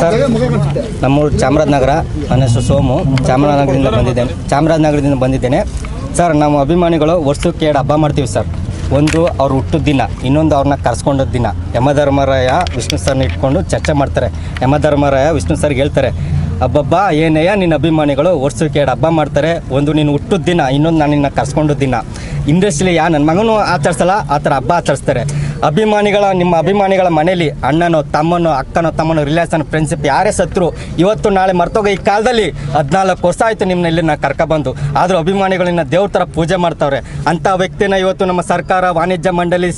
Sir, ನಮ್ಮೂರು ಚಾಮರಾಜನಗರ, ನನ್ನ ಹೆಸರು ಸೋಮು. ಚಾಮರಾಜನಗರದಿಂದ ಬಂದಿದ್ದೇನೆ. ಚಾಮರಾಜನಗರದಿಂದ ಬಂದಿದ್ದೇನೆ. ಸರ್, ನಮ್ಮ ಅಭಿಮಾನಿಗಳು ವರ್ಷಕ್ಕೆ ಎರಡು ಹಬ್ಬ ಮಾಡ್ತೀವಿ ಸರ್. ಒಂದು ಅವ್ರು ಹುಟ್ಟಿದ ದಿನ, ಇನ್ನೊಂದು ಅವ್ರನ್ನ ಕರ್ಸ್ಕೊಂಡ ದಿನ. ಯಮಧರ್ಮರಾಯ ವಿಷ್ಣು ಸರ್ನ ಇಟ್ಕೊಂಡು ಚರ್ಚೆ ಮಾಡ್ತಾರೆ. ಯಮಧರ್ಮರಾಯ ವಿಷ್ಣು ಸರ್ಗೆ ಹೇಳ್ತಾರೆ ಹಬ್ಬಬ್ಬ ಏನಯ್ಯ ನಿನ್ನ ಅಭಿಮಾನಿಗಳು ವರ್ಷಕ್ಕೆ ಎರಡು ಹಬ್ಬ ಮಾಡ್ತಾರೆ. ಒಂದು ನೀನು ಹುಟ್ಟಿದ ದಿನ, ಇನ್ನೊಂದು ನಾನು ನಿನ್ನ ಕರ್ಸ್ಕೊಂಡ ದಿನ. ಇಂಡಸ್ಟ್ರಿಲಿ ಯಾ ನನ್ನ ಮಗನೂ ಆಚರಿಸಲ್ಲ, ಆ ಥರ ಹಬ್ಬ ಆಚರಿಸ್ತಾರೆ. ಅಭಿಮಾನಿಗಳ, ನಿಮ್ಮ ಅಭಿಮಾನಿಗಳ ಮನೇಲಿ ಅಣ್ಣನೋ, ತಮ್ಮನೋ, ಅಕ್ಕನೋ, ತಮ್ಮನೋ ರಿಲೇಷನ್ ಫ್ರೆಂಡ್ಶಿಪ್ ಯಾರೇ ಸತ್ರು, ಇವತ್ತು ನಾಳೆ ಮರ್ತೋಗ ಈ ಕಾಲದಲ್ಲಿ ಹದಿನಾಲ್ಕು ವರ್ಷ ಆಯಿತು ನಿಮ್ಮನ್ನ ಇಲ್ಲಿ ನಾ ಕರ್ಕೊಬಂದು ಆದರೂ ಅಭಿಮಾನಿಗಳನ್ನ ದೇವ್ರ ಥರ ಪೂಜೆ ಮಾಡ್ತಾವ್ರೆ. ಅಂಥ ವ್ಯಕ್ತಿನ ಇವತ್ತು ನಮ್ಮ ಸರ್ಕಾರ, ವಾಣಿಜ್ಯ ಮಂಡಳಿ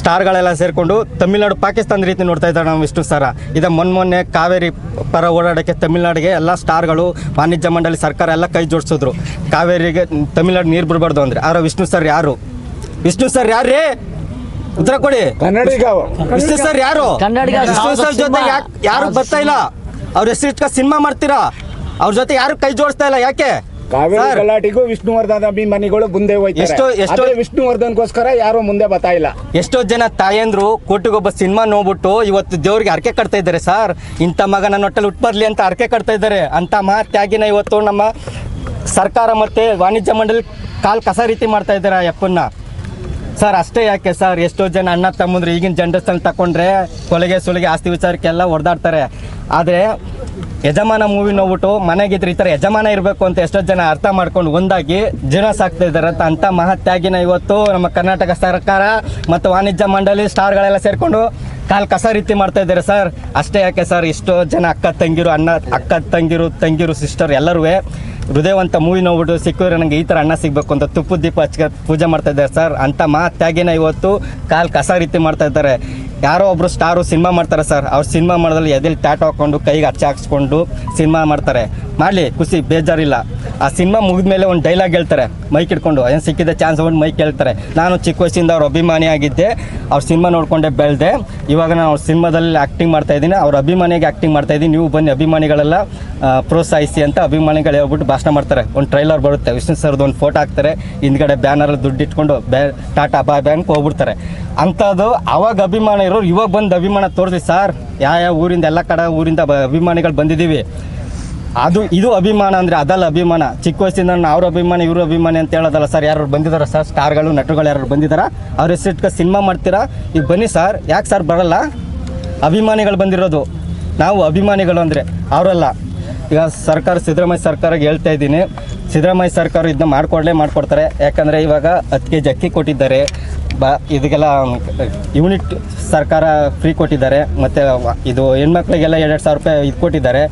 ಸ್ಟಾರ್ಗಳೆಲ್ಲ ಸೇರಿಕೊಂಡು ತಮಿಳ್ನಾಡು ಪಾಕಿಸ್ತಾನ ರೀತಿ ನೋಡ್ತಾ ಇದ್ದಾರೆ ನಾವು ವಿಷ್ಣು ಸರ. ಇದ ಮೊನ್ನೆ ಕಾವೇರಿ ಪರ ಓಡಾಡೋಕ್ಕೆ ತಮಿಳ್ನಾಡಿಗೆ ಎಲ್ಲ ಸ್ಟಾರ್ಗಳು, ವಾಣಿಜ್ಯ ಮಂಡಳಿ ಸರ್ಕಾರ ಎಲ್ಲ ಕೈ ಜೋಡಿಸಿದ್ರು. ಕಾವೇರಿಗೆ ತಮಿಳ್ನಾಡು ನೀರು ಬಿಡಬಾರ್ದು ಅಂದರೆ. ಆದರೆ ವಿಷ್ಣು ಸರ್ ಯಾರು? ವಿಷ್ಣು ಸರ್ ಯಾರೇ ಉತ್ತರ ಕೊಡಿ. ಕನ್ನಡಿಗ ಸರ್ ಯಾರು? ಕನ್ನಡಿಗ ಸರ್ ಜೊತೆ ಯಾರು ಬರ್ತಾ ಇಲ್ಲ? ಅವ್ರ ಹೆಸರು ಇಟ್ಕೊ ಸಿನಿಮಾ ಮಾಡ್ತೀರಾ? ಅವ್ರ ಜೊತೆ ಯಾರು ಕೈ ಜೋಡಿಸ್ತಾ ಇಲ್ಲ? ಯಾಕೆ? ಕಾವೇರಿ ಸರ್, ಗಲಾಟಿಗೂ ವಿಷ್ಣುವರ್ಧನ್ ಅಭಿಮಾನಿಗಳು ಮುಂದೆ ಹೋಯ್ತಾರೆ ಎಷ್ಟೋ- ಎಷ್ಟೋ- ವಿಷ್ಣುವರ್ಧನ್ಗೋಸ್ಕರ ಯಾರು ಮುಂದೆ ಬರ್ತಾ ಇಲ್ಲ. ಎಷ್ಟೋ ಜನ ತಾಯಂದ್ರು ಕೋಟಿಗೊಬ್ಬ ಸಿನಿಮಾ ನೋಡ್ಬಿಟ್ಟು ಇವತ್ತು ದೇವ್ರಿಗೆ ಅರ್ಕೆ ಕಟ್ತಾ ಇದ್ದಾರೆ ಸರ್. ಇಂಥ ಮಗ ನನ್ನ ಹೊಟ್ಟೆಲಿ ಉಟ್ಬರ್ಲಿ ಬರ್ಲಿ ಅಂತ ಅರ್ಕೆ ಕಟ್ತಾ ಇದ್ದಾರೆ. ಅಂತ ಮಹಾತ್ಯಾಗಿನ ಇವತ್ತು ನಮ್ಮ ಸರ್ಕಾರ ಮತ್ತೆ ವಾಣಿಜ್ಯ ಮಂಡಳಿ ಕಾಲ್ ಕಸ ರೀತಿ ಮಾಡ್ತಾ ಇದ್ದಾರೆ ಆ ಯಪ್ಪನ್ನ. ಸರ್, ಅಷ್ಟೇ ಯಾಕೆ ಸರ್? ಎಷ್ಟೋ ಜನ ಅಣ್ಣ ತಮ್ಮಂದ್ರೆ ಈಗಿನ ಜನರೇಷನ್ ತಕೊಂಡ್ರೆ ಕೊಲೆಗೆ ಸುಲಿಗೆ ಆಸ್ತಿ ವಿಚಾರಕ್ಕೆಲ್ಲ ಹೊಡೆದಾಡ್ತಾರೆ ಆದರೆ ಯಜಮಾನ ಮೂವಿ ನೋಡ್ಬಿಟ್ಟು ಮನೆಗಿದ್ರೆ ಈ ಥರ ಯಜಮಾನ ಇರಬೇಕು ಅಂತ ಎಷ್ಟೋ ಜನ ಅರ್ಥ ಮಾಡ್ಕೊಂಡು ಒಂದಾಗಿ ಜೀವನ ಸಾಕ್ತಾ ಇದ್ದಾರೆ ಅಂತ ಅಂಥ ಮಹತ್ಯಾಗಿನ ಇವತ್ತು ನಮ್ಮ ಕರ್ನಾಟಕ ಸರ್ಕಾರ ಮತ್ತು ವಾಣಿಜ್ಯ ಮಂಡಳಿ ಸ್ಟಾರ್ಗಳೆಲ್ಲ ಸೇರಿಕೊಂಡು ಕಾಲು ಕಸ ರೀತಿ ಮಾಡ್ತಾ ಇದ್ದಾರೆ ಸರ್. ಅಷ್ಟೇ ಯಾಕೆ ಸರ್? ಎಷ್ಟೋ ಜನ ಅಕ್ಕ ತಂಗಿರು, ಅಣ್ಣ, ಅಕ್ಕ ತಂಗಿರು ತಂಗಿರು ಸಿಸ್ಟರ್ ಎಲ್ಲರೂ ಹೃದಯವಂತ ಮೂವಿ ನೋಡ್ಬಿಟ್ಟು ಸಿಕ್ಕಿದ್ರೆ ನನಗೆ ಈ ಥರ ಅಣ್ಣ ಸಿಗಬೇಕು ಅಂತ ತುಪ್ಪದ ದೀಪ ಹಚ್ಕ ಪೂಜೆ ಮಾಡ್ತಾ ಇದ್ದಾರೆ ಸರ್. ಮಾ ತ್ಯಾಗಿನ ಇವತ್ತು ಕಾಲು ಕಸ ರೀತಿ ಮಾಡ್ತಾ ಇದ್ದಾರೆ. ಯಾರೋ ಒಬ್ಬರು ಸ್ಟಾರು ಸಿನಿಮಾ ಮಾಡ್ತಾರೆ ಸರ್. ಅವ್ರು ಸಿನಿಮಾ ಮಾಡೋದ್ರಲ್ಲಿ ಎದೆಲ್ಲಿ ಟ್ಯಾಟು ಹಾಕ್ಕೊಂಡು ಕೈಗೆ ಅಚ್ಚ ಹಾಕ್ಸ್ಕೊಂಡು ಸಿನಿಮಾ ಮಾಡ್ತಾರೆ. ಮಾಡಲಿ, ಖುಷಿ, ಬೇಜಾರಿಲ್ಲ. ಆ ಸಿನಿಮಾ ಮುಗಿದ ಮೇಲೆ ಒಂದು ಡೈಲಾಗ್ ಹೇಳ್ತಾರೆ. ಮೈಕ್ ಇಟ್ಕೊಂಡು ಏನು ಸಿಕ್ಕಿದ್ದ ಚಾನ್ಸ್ ಒಂದು ಮೈಕ್ ಹೇಳ್ತಾರೆ. ನಾನು ಚಿಕ್ಕ ವಯಸ್ಸಿಂದ ಅವ್ರ ಅಭಿಮಾನಿ ಆಗಿದ್ದೆ, ಅವ್ರ ಸಿನಿಮಾ ನೋಡ್ಕೊಂಡೆ ಬೆಳೆದೆ. ಇವಾಗ ನಾನು ಅವ್ರ ಸಿನಿಮಾದಲ್ಲಿ ಆ್ಯಕ್ಟಿಂಗ್ ಮಾಡ್ತಾ ಇದ್ದೀನಿ, ಅವ್ರ ಅಭಿಮಾನಿಗೆ ಆ್ಯಕ್ಟಿಂಗ್ ಮಾಡ್ತಾ ಇದ್ದೀನಿ. ನೀವು ಬನ್ನಿ, ಅಭಿಮಾನಿಗಳೆಲ್ಲ ಪ್ರೋತ್ಸಾಹಿಸಿ ಅಂತ ಅಭಿಮಾನಿಗಳು ಹೇಳ್ಬಿಟ್ಟು ಭಾಷಣ ಮಾಡ್ತಾರೆ. ಒಂದು ಟ್ರೈಲರ್ ಬರುತ್ತೆ, ವಿಷ್ಣು ಸರ್ದು ಒಂದು ಫೋಟೋ ಹಾಕ್ತಾರೆ. ಹಿಂದ್ಗಡೆ ಬ್ಯಾನರಲ್ಲಿ ದುಡ್ಡು ಇಟ್ಕೊಂಡು ಬ್ಯಾ ಟಾಟಾ ಬಾಯ್ ಬ್ಯಾಂಕ್ ಹೋಗ್ಬಿಡ್ತಾರೆ. ಅಂಥದ್ದು ಅವಾಗ ಅಭಿಮಾನ ಇರೋರು ಇವಾಗ ಬಂದು ಅಭಿಮಾನ ತೋರಿಸಿ, ಸರ್ ಯಾವ ಯಾವ ಊರಿಂದ, ಎಲ್ಲ ಕಡೆ ಊರಿಂದ ಬ- ಅಭಿಮಾನಿಗಳು ಬಂದಿದ್ದೀವಿ. ಅದು ಇದು ಅಭಿಮಾನ ಅಂದರೆ ಅದಲ್ಲ ಅಭಿಮಾನ. ಚಿಕ್ಕ ವಯಸ್ಸಿಂದ ಅವ್ರ ಅಭಿಮಾನ, ಇವ್ರ ಅಭಿಮಾನಿ ಅಂತ ಹೇಳೋದಲ್ಲ ಸರ್. ಯಾರು ಬಂದಿದಾರ ಸರ್? ಸ್ಟಾರ್ಗಳು, ನಟರುಗಳು ಯಾರು ಬಂದಿದಾರ? ಅವ್ರ ಹೆಸರಿಟ್ಕ ಸಿನಿಮಾ ಮಾಡ್ತೀರಾ? ಈಗ ಬನ್ನಿ ಸರ್. ಯಾಕೆ ಸರ್ ಬರಲ್ಲ? ಅಭಿಮಾನಿಗಳು ಬಂದಿರೋದು. ನಾವು ಅಭಿಮಾನಿಗಳು ಅಂದರೆ ಅವರಲ್ಲ. ಈಗ ಸರ್ಕಾರ, ಸಿದ್ದರಾಮಯ್ಯ ಸರ್ಕಾರಕ್ಕೆ ಹೇಳ್ತಾ ಇದ್ದೀನಿ. ಸಿದ್ದರಾಮಯ್ಯ ಸರ್ಕಾರ ಇದನ್ನ ಮಾಡಿಕೊಡ್ಲೇ ಮಾಡಿಕೊಡ್ತಾರೆ. ಯಾಕಂದರೆ ಇವಾಗ ಹತ್ತು ಕೆ ಜಿ ಅಕ್ಕಿ ಕೊಟ್ಟಿದ್ದಾರೆ. ಬ, ಇದಕ್ಕೆಲ್ಲ ಯೂನಿಟ್ ಸರ್ಕಾರ ಫ್ರೀ ಕೊಟ್ಟಿದ್ದಾರೆ. ಮತ್ತು ಇದು ಹೆಣ್ಮಕ್ಳಿಗೆಲ್ಲ ಎರಡು ಸಾವಿರ ರೂಪಾಯಿ ಇದು ಕೊಟ್ಟಿದ್ದಾರೆ.